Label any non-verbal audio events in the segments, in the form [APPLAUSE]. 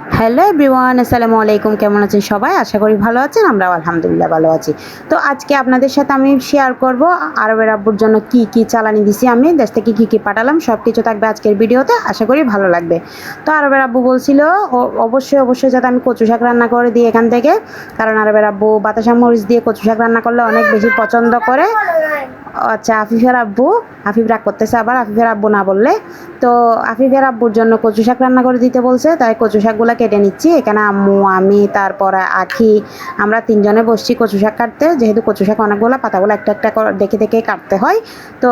Hello everyone, আসসালামু আলাইকুম। কেমন আছেন সবাই? আশা করি ভালো আছেন, আমরাও আলহামদুলিল্লাহ ভালো আছি। তো আজকে আপনাদের সাথে আমি শেয়ার করব আরবের আব্বুর জন্য কি কি চালানি দিছি আমি, দেশ থেকে কী কী পাঠালাম সব কিছু থাকবে আজকের ভিডিওতে, আশা করি ভালো লাগবে। তো আরবের আব্বু বলছিল অবশ্যই অবশ্যই যাতে আমি কচু শাক রান্না করে দিই এখান থেকে। কারণ আরবের আব্বু বাতাসা মরিচ দিয়ে কচু শাক রান্না করলে অনেক বেশি পছন্দ করে। আচ্ছা আফিফের আব্বু, আফিফ রাগ করতেছে আবার, আফিফের আব্বু না বললে। তো আফিফের আব্বুর জন্য কচু শাক রান্না করে দিতে বলছে, তাই কচু শাকগুলো কেটে নিচ্ছি। এখানে আম্মু, আমি, তারপরে আখি, আমরা তিনজনে বসছি কচু শাক কাটতে। যেহেতু কচু শাক অনেকগুলো, পাতাগুলো একটা একটা দেখে দেখে কাটতে হয়। তো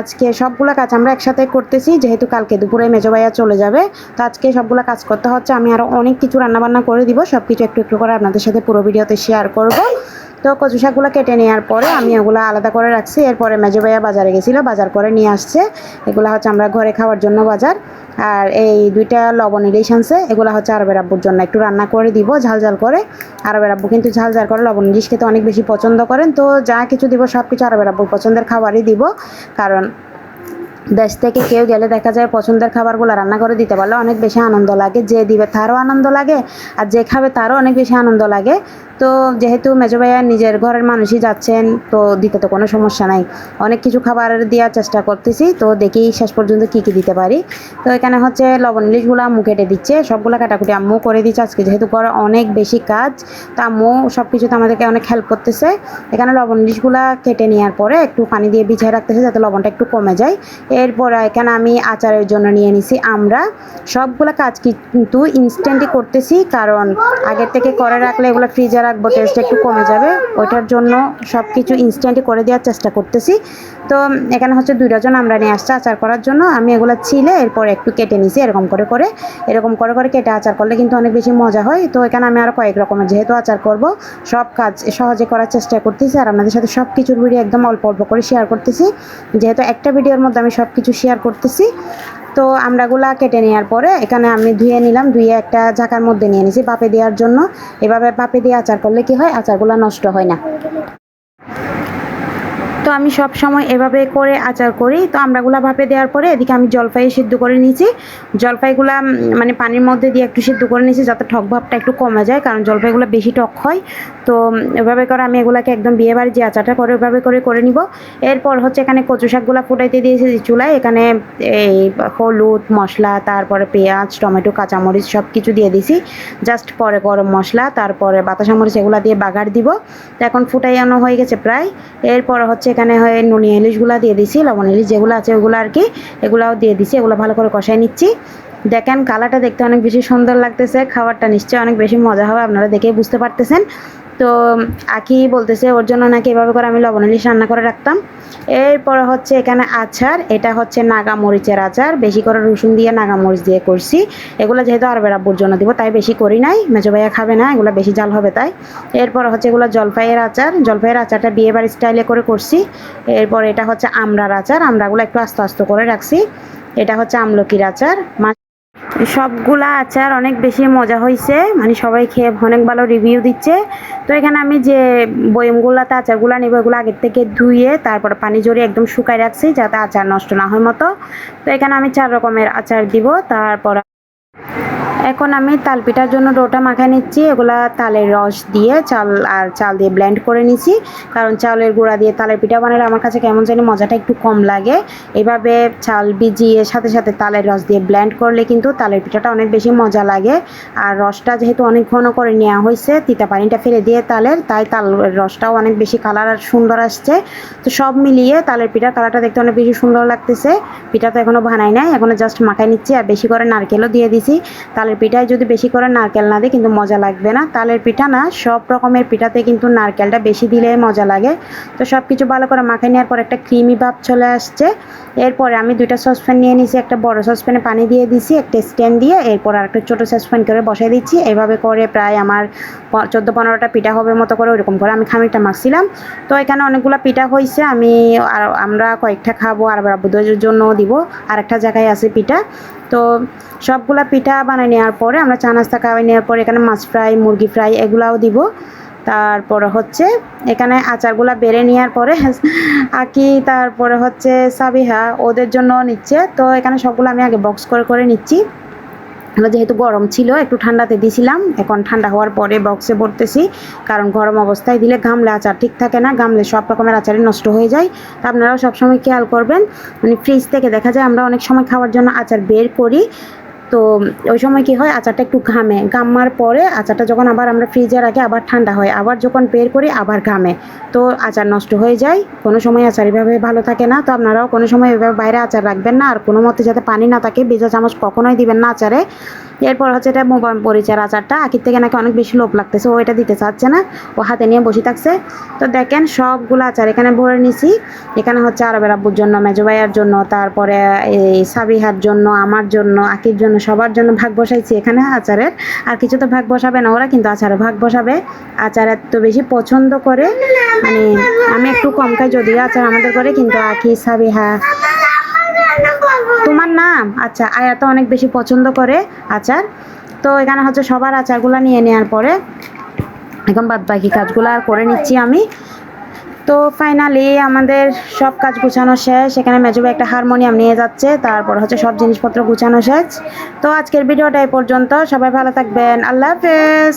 আজকে সবগুলো কাজ আমরা একসাথে করতেছি, যেহেতু কালকে দুপুরে মেজো ভাইয়া চলে যাবে। তো আজকে সবগুলো কাজ করতে হচ্ছে, আমি আরও অনেক কিছু রান্নাবান্না করে দিব সব কিছু একটু একটু করে আপনাদের সাথে পুরো ভিডিওতে শেয়ার করব। তো কচু শাকগুলো কেটে নেওয়ার পরে আমি ওগুলো আলাদা করে রাখছি। এরপরে মেজে ভাইয়া বাজারে গেছিল, বাজার করে নিয়ে আসছে। এগুলো হচ্ছে আমরা ঘরে খাওয়ার জন্য বাজার। আর এই দুইটা লবণ ইলিশ আনছে, এগুলো হচ্ছে আরবের আব্বুর জন্য। একটু রান্না করে দিব, ঝাল ঝাল করে। আরবের আব্বু কিন্তু ঝাল ঝাল করে লবণ ইলিশ খেতে অনেক বেশি পছন্দ করেন। তো যা কিছু দিব সব কিছু আরবের আব্বুর পছন্দের খাবারই দিব। কারণ দেশ থেকে কেউ গেলে দেখা যায় পছন্দের খাবারগুলো রান্না করে দিতে পারলে অনেক বেশি আনন্দ লাগে, যে দিবে তারও আনন্দ লাগে আর যে খাবে তারও অনেক বেশি আনন্দ লাগে। তো যেহেতু মেজো ভাইয়া নিজের ঘরের মানুষই যাচ্ছেন, তো দিতে তো কোনো সমস্যা নাই। অনেক কিছু খাবার দেওয়ার চেষ্টা করতেছি, তো দেখি শেষ পর্যন্ত কী কী দিতে পারি। তো এখানে হচ্ছে লবণ ইলিশগুলো আম্মু কেটে দিচ্ছে, সবগুলো কাটাকুটি আম্মু করে দিচ্ছে। আজকে যেহেতু ঘরে অনেক বেশি কাজ, তো আম্মু সব কিছুতে আমাদেরকে অনেক হেল্প করতেছে। এখানে লবণ ইলিশগুলো কেটে নেওয়ার পরে একটু পানি দিয়ে বিছিয়ে রাখতেছে যাতে লবণটা একটু কমে যায়। এরপর এখানে আমি আচারের জন্য নিয়ে নিছি। আমরা সবগুলো কাজ কিন্তু ইনস্ট্যান্টই করতেছি, কারণ আগের থেকে করে রাখলে এগুলো ফ্রিজে রাখব টেস্ট একটু কমে যাবে। ওইটার জন্য সব কিছু ইনস্ট্যান্টই করে দেওয়ার চেষ্টা করতেছি। তো এখানে হচ্ছে দুই ডজন আমরা নিয়ে আসছি আচার করার জন্য। আমি এগুলো ছিলে, এরপর একটু কেটে নিছি এরকম করে করে। এরকম করে করে কেটে আচার করলে কিন্তু অনেক বেশি মজা হয়। তো এখানে আমি আরও কয়েক রকমের যেহেতু আচার করব, সব কাজ সহজে করার চেষ্টা করতেছি। আর আপনাদের সাথে সব কিছুর ভিডিও একদম অল্প অল্প করে শেয়ার করতেছি। যেহেতু একটা ভিডিওর মধ্যে আমি সব কিছু শেয়ার করতেছি। তো আমরাগুলা কেটে নেওয়ার পরে এখানে আমি ধুয়ে নিলাম, ধুয়ে একটা ঝাঁকার মধ্যে নিয়ে নিয়েছি বাপে দেওয়ার জন্য। এভাবে বাপে দিয়ে আচার করলে কি হয়? আচারগুলো নষ্ট হয় না। তো আমি সব সময় এভাবে করে আচার করি। তো আমরাগুলা ভাপে দেওয়ার পরে এদিকে আমি জলপাই সিদ্ধ করে নিয়েছি জলপাইগুলা মানে পানির মধ্যে দিয়ে একটু সিদ্ধ করে নিয়েছি যাতে টক ভাবটা একটু কমে যায়, কারণ জলপাইগুলো বেশি টক হয়। তো এভাবে করে আমি এগুলাকে একদম বিয়ে বাড়ি যে আচারটা করে ওইভাবে করে করে নিব। এরপর হচ্ছে এখানে কচু শাকগুলো ফুটাইতে দিয়েছি চুলায়। এখানে এই হলুদ, মশলা, তারপরে পেঁয়াজ, টমেটো, কাঁচামরিচ সব কিছু দিয়ে দিছি। জাস্ট পরে গরম মশলা, তারপরে বাতাসা মরিচ এগুলো দিয়ে বাগার দিব। তো এখন ফুটাইয়ানো হয়ে গেছে প্রায়। এরপর হচ্ছে এখানে হয় নুনি ইলিশগুলো দিয়ে দিছি, লবণ ইলিশ যেগুলো আছে ওগুলো আর কি, এগুলাও দিয়ে দিছি, এগুলো ভালো করে কষাই নিচ্ছি। দেখেন কালারটা দেখতে অনেক বেশি সুন্দর লাগতেছে, খাবারটা নিশ্চয়ই অনেক বেশি মজা হবে, আপনারা দেখেই বুঝতে পারতেছেন। তো আখি বলতেছে ওর জন্য নাকি এভাবে করে আমি লবণ ইলিশ রান্না করে রাখতাম। এরপর হচ্ছে এখানে আচার, এটা হচ্ছে নাগা মরিচের আচার, বেশি করে রসুন দিয়ে নাগা মরিচ দিয়ে করছি। এগুলো যেহেতু আর আব্বুর জন্য দিব, তাই বেশি করি নাই, মেজো ভাইয়া খাবে না, এগুলো বেশি জাল হবে তাই। এরপর হচ্ছে এগুলো জলফাইয়ের আচার জলপাইয়ের আচারটা বিয়ে বাড়ির স্টাইলে করে করছি। এরপর এটা হচ্ছে আমড়ার আচার আমরাগুলো একটু আস্তে আস্তে করে রাখছি। এটা হচ্ছে আমলকির আচার সবগুলা আচার অনেক বেশি মজা হয়েছে মানে সবাই খেয়ে অনেক ভালো রিভিউ দিচ্ছে। তো এখানে আমি যে বয়মগুলাতে আচারগুলো নেব, এগুলো আগের থেকে ধুয়ে তারপরে পানি জড়িয়ে একদম শুকায় রাখছি যাতে আচার নষ্ট না হয় মতো। তো এখানে আমি চার রকমের আচার দিব, তারপর এখন আমি তাল পিঠার জন্য ডোটা মাখায় নিচ্ছি, এগুলা তালের রস দিয়ে চাল আর চাল দিয়ে ব্লেন্ড করে নিচ্ছি কারণ চালের গুঁড়া দিয়ে তালের পিঠা বানালে আমার কাছে কেমন জানি মজাটা একটু কম লাগে। এভাবে চাল ভিজিয়ে সাথে সাথে তালের রস দিয়ে ব্লেন্ড করলে কিন্তু তালের পিঠাটা অনেক বেশি মজা লাগে। আর রসটা যেহেতু অনেক ঘন করে নেওয়া হয়েছে, তিতা পানিটা ফেলে দিয়ে তালের, তাই তাল রসটাও অনেক বেশি কালার আর সুন্দর আসছে। তো সব মিলিয়ে তালের পিঠার কালারটা দেখতে অনেক বেশি সুন্দর লাগতেছে। পিঠা তো এখনও বানাই নাই এখনও জাস্ট মাখাই নিচ্ছি। আর বেশি করে নারকেলও দিয়ে দিছি। তালের পিঠায় যদি বেশি করে নারকেল না দিই কিন্তু মজা লাগবে না। তালের পিঠা না, সব রকমের পিঠাতে কিন্তু নারকেলটা বেশি দিলে মজা লাগে। তো সব কিছু ভালো করে মাখাই নেওয়ার পর একটা ক্রিমি ভাব চলে আসছে। এরপরে আমি দুইটা সসপ্যান নিয়ে নিছি একটা বড় সসপ্যানে পানি দিয়ে দিছি, একটা স্ট্যান্ড দিয়ে, এরপর আর একটা ছোটো সসপ্যান করে বসাই দিচ্ছি। এভাবে করে প্রায় আমার চোদ্দ পনেরোটা পিঠা হবে মতো করে ওইরকম করে আমি খামিরটা মাখছিলাম। তো এখানে অনেকগুলো পিঠা হয়েছে আমি আর আমরা কয়েকটা খাব, আর আব্বুদের জন্য দিব। আর একটা জায়গায় আছে পিঠা। তো সবগুলো পিঠা বানিয়ে নেওয়ার পরে আমরা চা নাস্তা খাওয়াই নেওয়ার পরে এখানে মাছ ফ্রাই, মুরগি ফ্রাই এগুলাও দিব। তারপরে হচ্ছে এখানে আচারগুলা বেড়ে নেওয়ার পরে [LAUGHS] আকি, তারপরে হচ্ছে সাবিহা, ওদের জন্য নিচ্ছে। তো এখানে সবগুলো আমি আগে বক্স করে করে নিচ্ছি। আমরা যেহেতু গরম ছিল, একটু ঠান্ডাতে দিছিলাম। এখন ঠান্ডা হওয়ার পরে বক্সে ভরতেছি, কারণ গরম অবস্থায় দিলে ঘামলে আচার ঠিক থাকে না ঘামলে সব রকমের আচারই নষ্ট হয়ে যায়। তা আপনারাও সবসময় খেয়াল করবেন। মানে ফ্রিজ থেকে দেখা যায় আমরা অনেক সময় খাওয়ার জন্য আচার বের করি। তো ওই সময় কি হয়, আচারটা একটু ঘামে। ঘামার পরে আচারটা যখন আবার আমরা ফ্রিজে রাখি, আবার ঠান্ডা হয়। আবার যখন বের করি, আবার ঘামে। তো আচার নষ্ট হয়ে যায়। কোনো সময় আচার এভাবে ভালো থাকে না। তো আপনারাও কোনো সময় এভাবে বাইরে আচার রাখবেন না। আর কোনো মতে যাতে পানি না থাকে, ভেজা চামচ কখনোই দিবেন না আচারে। এরপর হচ্ছে এটা মোবাইল পরিচয়ের আচারটা। আখির থেকে নাকি অনেক বেশি লোভ লাগতেছে, ও এটা দিতে চাচ্ছে না। ও হাতে নিয়ে বসে থাকছে। তো দেখেন সবগুলো আচার এখানে ভরে নিছি। এখানে হচ্ছে আরবের আব্বুর জন্য, মেজো ভাইয়ার জন্য, তারপরে এই সাবিহার জন্য, আমার জন্য, আকির জন্য, সবার জন্য ভাগ বসাইছি এখানে আচারের। আর কিছু তো ভাগ বসাবে না, ওরা কিন্তু আচারে ভাগ বসাবে। আচার এত বেশি পছন্দ করে মানে আমি একটু কম খাই, যদিও আচার আমাদের করে কিন্তু আকি সাবিহা তোমার নাম? আচ্ছা আয়া তো অনেক বেশি পছন্দ করে আচার। তো এখানে হচ্ছে সবার আচারগুলো নিয়ে নেওয়ার পরে এখন বাদ বাকি কাজগুলো আর করে নিচ্ছি আমি। তো ফাইনালি আমাদের সব কাজ গুছানো শেষ। এখানে মেজুবে একটা হারমোনিয়াম নিয়ে যাচ্ছে, তারপর হচ্ছে সব জিনিসপত্র গুছানো শেষ। তো আজকের ভিডিওটা এই পর্যন্ত। সবাই ভালো থাকবেন। আল্লাহ হাফেজ।